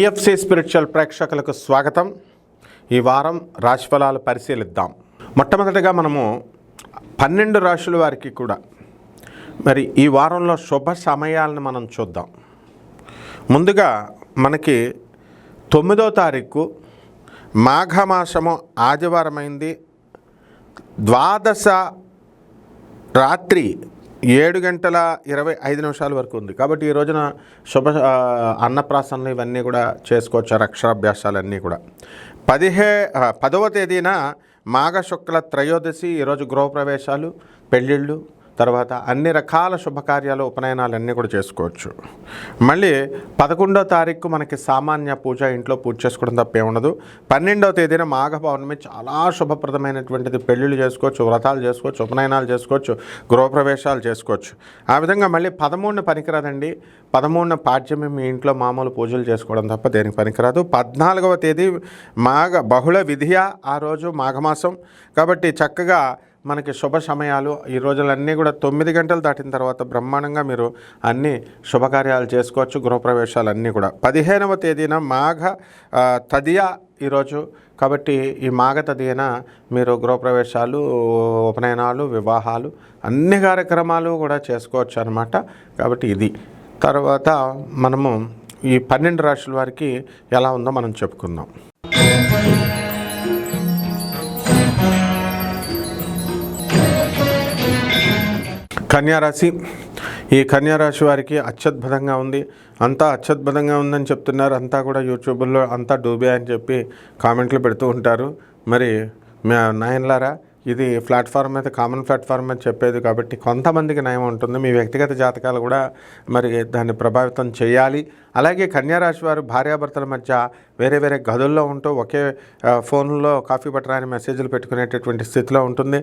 NFC spiritual ప్రేక్షకులకు స్వాగతం. ఈ వారం రాశిఫలాలు పరిశీలిద్దాం. మొట్టమొదటిగా మనము పన్నెండు రాశుల వారికి కూడా మరి ఈ వారంలో శుభ సమయాలను మనం చూద్దాం. ముందుగా మనకి తొమ్మిదో తారీఖు మాఘమాసము ఆదివారమైంది. ద్వాదశ రాత్రి ఏడు గంటల ఇరవై ఐదు నిమిషాల వరకు ఉంది. కాబట్టి ఈ రోజున శుభ అన్నప్రాసనలు ఇవన్నీ కూడా చేసుకోవచ్చు? అక్షరాభ్యాసాలన్నీ కూడా. పదిహే పదవ తేదీన మాఘ శుక్ల త్రయోదశి ఈరోజు గృహప్రవేశాలు పెళ్ళిళ్ళు తర్వాత అన్ని రకాల శుభకార్యాలు ఉపనయనాలు అన్నీ కూడా చేసుకోవచ్చు. మళ్ళీ పదకొండో తారీఖు మనకి సామాన్య పూజ ఇంట్లో పూజ చేసుకోవడం తప్పే ఉండదు. పన్నెండవ తేదీన మాఘ పౌర్ణమి చాలా శుభప్రదమైనటువంటిది. పెళ్ళిళ్ళు చేసుకోవచ్చు వ్రతాలు చేసుకోవచ్చు ఉపనయనాలు చేసుకోవచ్చు గృహప్రవేశాలు చేసుకోవచ్చు. ఆ విధంగా మళ్ళీ పదమూడున పనికిరాదండి. పదమూడున పాడ్యమి మీ ఇంట్లో మామూలు పూజలు చేసుకోవడం తప్ప దేనికి పనికిరాదు. పద్నాలుగవ తేదీ మాఘ బహుళ విధియ ఆ రోజు మాఘమాసం. కాబట్టి చక్కగా మనకి శుభ సమయాలు. ఈ రోజులన్నీ కూడా తొమ్మిది గంటలు దాటిన తర్వాత బ్రహ్మాండంగా మీరు అన్ని శుభకార్యాలు చేసుకోవచ్చు గృహప్రవేశాలు అన్నీ కూడా. పదిహేనవ తేదీన మాఘ తదియా తదియ ఈరోజు. కాబట్టి ఈ మాఘ తదియన మీరు గృహప్రవేశాలు ఉపనయనాలు వివాహాలు అన్ని కార్యక్రమాలు కూడా చేసుకోవచ్చు అనమాట కాబట్టి ఇది. తర్వాత మనము ఈ పన్నెండు రాశుల వారికి ఎలా ఉందో మనం చెప్పుకుందాం. కన్యారాశి. ఈ కన్యారాశి వారికి అత్యద్భుతంగా ఉంది. అంతా అత్యద్భుతంగా ఉందని చెప్తున్నారు. అంతా కూడా యూట్యూబ్లో అంతా డూబే అని చెప్పి కామెంట్లు పెడుతూ ఉంటారు. మరి మే నాయన్లారా ఇది ప్లాట్ఫామ్ మీద కామన్ ప్లాట్ఫామ్ అని చెప్పేది కాబట్టి కొంతమందికి నయం ఉంటుంది. మీ వ్యక్తిగత జాతకాలు కూడా మరి దాన్ని ప్రభావితం చేయాలి. అలాగే కన్యారాశి వారు భార్యాభర్తల మధ్య వేరే వేరే గదుల్లో ఉంటూ ఒకే ఫోన్లో కాఫీ పట్టరాని మెసేజ్లు పెట్టుకునేటటువంటి స్థితిలో ఉంటుంది.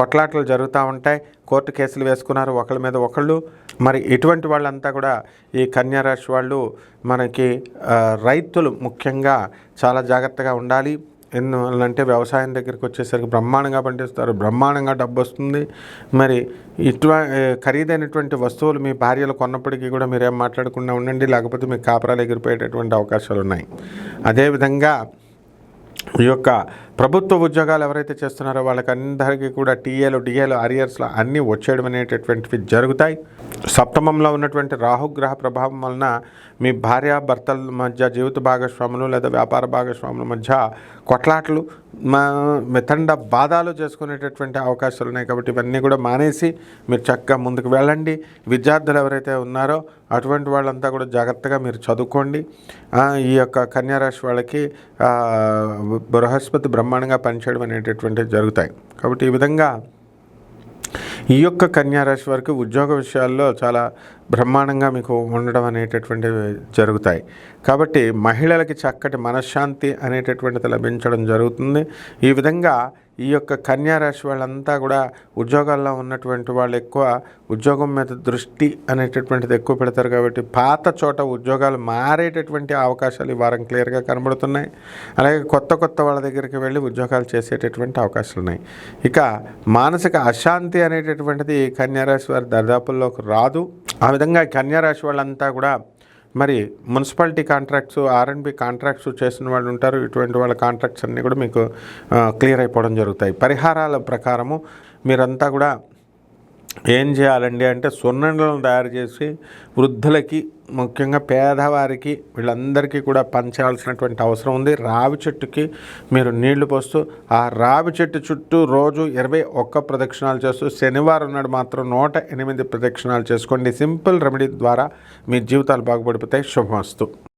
కొట్లాటలు జరుగుతూ ఉంటాయి. కోర్టు కేసులు వేసుకున్నారు ఒకళ్ళ మీద ఒకళ్ళు. మరి ఇటువంటి వాళ్ళంతా కూడా ఈ కన్యారాశి వాళ్ళు మనకి రైతులు ముఖ్యంగా చాలా జాగ్రత్తగా ఉండాలి. ఎందువల్లంటే వ్యవసాయం దగ్గరికి వచ్చేసరికి బ్రహ్మాండంగా పండిస్తారు. బ్రహ్మాండంగా డబ్బు వస్తుంది. మరి ఇటు ఖరీదైనటువంటి వస్తువులు మీ భార్యలు కొన్నప్పటికీ కూడా మీరేం మాట్లాడకుండా ఉండండి. లేకపోతే మీకు కాపరాలు ఎగిరిపోయేటటువంటి అవకాశాలు ఉన్నాయి అదేవిధంగా ఈ యొక్క ప్రభుత్వ ఉద్యోగాలు ఎవరైతే చేస్తున్నారో వాళ్ళకి అందరికీ కూడా టీఏలు డిఏలు అరియర్స్లో అన్నీ వచ్చేయడం అనేటటువంటివి జరుగుతాయి. సప్తమంలో ఉన్నటువంటి రాహుగ్రహ ప్రభావం వలన మీ భార్య భర్తల మధ్య జీవిత భాగస్వాములు లేదా వ్యాపార భాగస్వాముల మధ్య కొట్లాట్లు మా మెతండ బాధాలు చేసుకునేటటువంటి అవకాశాలు ఉన్నాయి కాబట్టి ఇవన్నీ కూడా మానేసి మీరు చక్కగా ముందుకు వెళ్ళండి. విద్యార్థులు ఎవరైతే ఉన్నారో అటువంటి వాళ్ళంతా కూడా జాగ్రత్తగా మీరు చదువుకోండి. ఈ యొక్క కన్యారాశి వాళ్ళకి బృహస్పతి బ్రహ్మాండంగా పనిచేయడం అనేటటువంటివి జరుగుతాయి. కాబట్టి ఈ విధంగా ఈ యొక్క కన్యారాశి వారికి ఉద్యోగ విషయాల్లో చాలా బ్రహ్మాండంగా మీకు ఉండడం అనేటటువంటివి జరుగుతాయి. కాబట్టి మహిళలకి చక్కటి మనశ్శాంతి అనేటటువంటిది లభించడం జరుగుతుంది. ఈ విధంగా ఈ యొక్క కన్యారాశి వాళ్ళంతా కూడా ఉద్యోగాల్లో ఉన్నటువంటి వాళ్ళు ఎక్కువ ఉద్యోగం మీద దృష్టి అనేటటువంటిది ఎక్కువ పెడతారు కాబట్టి పాత చోట ఉద్యోగాలు మారేటటువంటి అవకాశాలు ఈ వారం క్లియర్గా కనబడుతున్నాయి. అలాగే కొత్త కొత్త వాళ్ళ దగ్గరికి వెళ్ళి ఉద్యోగాలు చేసేటటువంటి అవకాశాలు ఉన్నాయి. ఇక మానసిక అశాంతి అనేటటువంటిది కన్యారాశి వారి దరిదాపుల్లోకి రాదు. ఆ విధంగా కన్యారాశి వాళ్ళంతా కూడా మరి మున్సిపాలిటీ కాంట్రాక్ట్స్ ఆర్ఎండ్బి కాంట్రాక్ట్స్ చేసిన వాళ్ళు ఉంటారు. ఇటువంటి వాళ్ళ కాంట్రాక్ట్స్ అన్నీ కూడా మీకు క్లియర్ అయిపోవడం జరుగుతాయి. పరిహారాల ప్రకారము మీరంతా కూడా ఏం చేయాలండి అంటే సున్నుండలను తయారు చేసి వృద్ధులకి ముఖ్యంగా పేదవారికి వీళ్ళందరికీ కూడా పంచాల్సినటువంటి అవసరం ఉంది. రావి చెట్టుకి మీరు నీళ్ళు పోస్తూ ఆ రావి చెట్టు చుట్టూ రోజు ఇరవై ఒక్క ప్రదక్షిణాలు చేస్తూ శనివారం నాడు మాత్రం నూట ఎనిమిది ప్రదక్షిణాలు చేసుకోండి. సింపుల్ రెమెడీ ద్వారా మీ జీవితాలు బాగుపడిపోతాయి. శుభమస్తు.